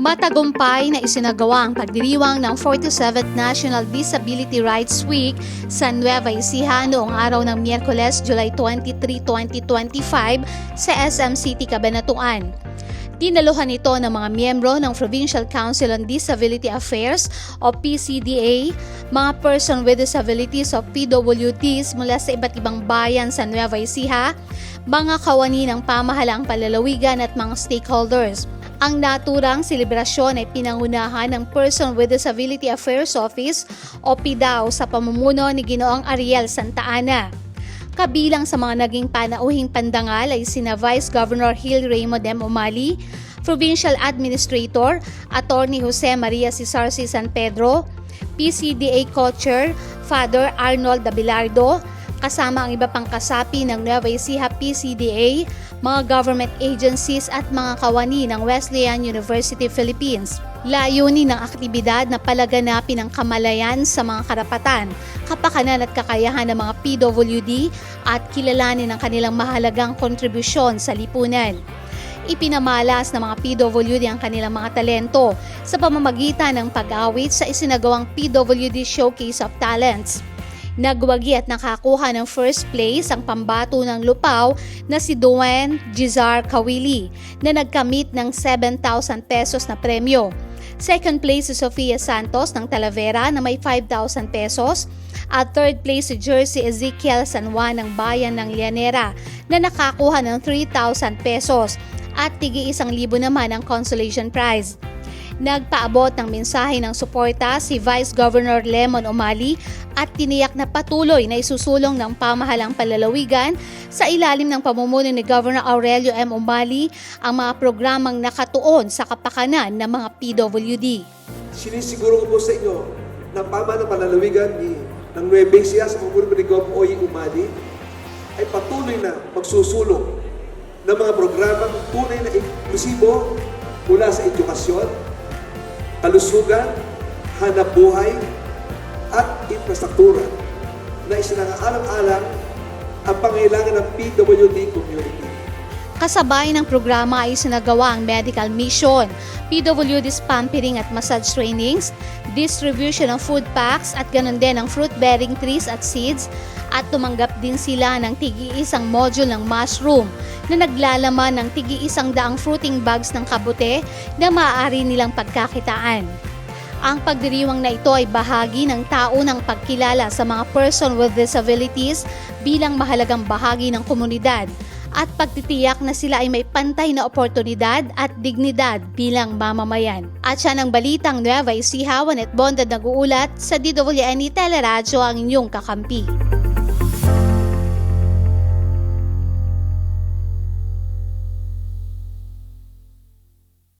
Matagumpay na isinagawa ang pagdiriwang ng 47th National Disability Rights Week sa Nueva Ecija noong araw ng Miyerkules, July 23, 2025 sa SM City, Cabanatuan. Dinaluhan ito ng mga miyembro ng Provincial Council on Disability Affairs o PCDA, mga person with disabilities o PWDs mula sa iba't ibang bayan sa Nueva Ecija, mga kawani ng pamahalaang palalawigan at mga stakeholders. Ang naturang selebrasyon ay pinangunahan ng Person with Disability Affairs Office o PIDAO sa pamumuno ni Ginoong Ariel Santa Ana. Kabilang sa mga naging panauhing pandangal ay sina Vice Governor Hill Raymond M. Umali, Provincial Administrator, Attorney Jose Maria Cisarci San Pedro, PCDA Co-Chair Father Arnold Abelardo, kasama ang iba pang kasapi ng Nueva Ecija PCDA, mga government agencies at mga kawani ng Wesleyan University Philippines. Layunin ng aktibidad na palaganapin ang kamalayan sa mga karapatan, kapakanan at kakayahan ng mga PWD at kilalanin ang kanilang mahalagang kontribusyon sa lipunan. Ipinamalas ng mga PWD ang kanilang mga talento sa pamamagitan ng pag-awit sa isinagawang PWD Showcase of Talents. Nagwagi at nakakuha ng first place ang pambato ng lupaw na si Duen Gizar Kawili na nagkamit ng 7,000 pesos na premyo. Second place si Sofia Santos ng Talavera na may 5,000 pesos. At third place si Jersey Ezekiel San Juan ng Bayan ng Llanera na nakakuha ng 3,000 pesos at tigi isang libo naman ang consolation prize. Nagpaabot ng mensahe ng suporta si Vice Governor Lemon Omali at tiniyak na patuloy na isusulong ng pamahalang palalawigan sa ilalim ng pamumuno ni Governor Aurelio M. Omali ang mga programang nakatuon sa kapakanan ng mga PWD. Sinisiguro ko po sa inyo ng panlalawigan ni ng Nueva Ecija sa pamumuno ni Gov. Oy Umali ay patuloy na magsusulong ng mga programang tunay na inklusibo mula sa edukasyon, kalusugan, hanap buhay, at infrastruktura na isinangaalang-alang ang pangailangan ng PWD community. Kasabay ng programa ay sinagawa ang medical mission, PWD pampering at massage trainings, distribution ng food packs at ganun din ng fruit-bearing trees at seeds at tumanggap din sila ng tigi-isang module ng mushroom na naglalaman ng tigi-isang daang fruiting bags ng kabute na maaari nilang pagkakitaan. Ang pagdiriwang na ito ay bahagi ng taunang pagkilala sa mga person with disabilities bilang mahalagang bahagi ng komunidad at pagtitiyak na sila ay may pantay na oportunidad at dignidad bilang mamamayan. At siya ng balitang Nueva Ecija, Juanet Bondad nag-uulat sa DWNE Teleradyo ang inyong kakampi.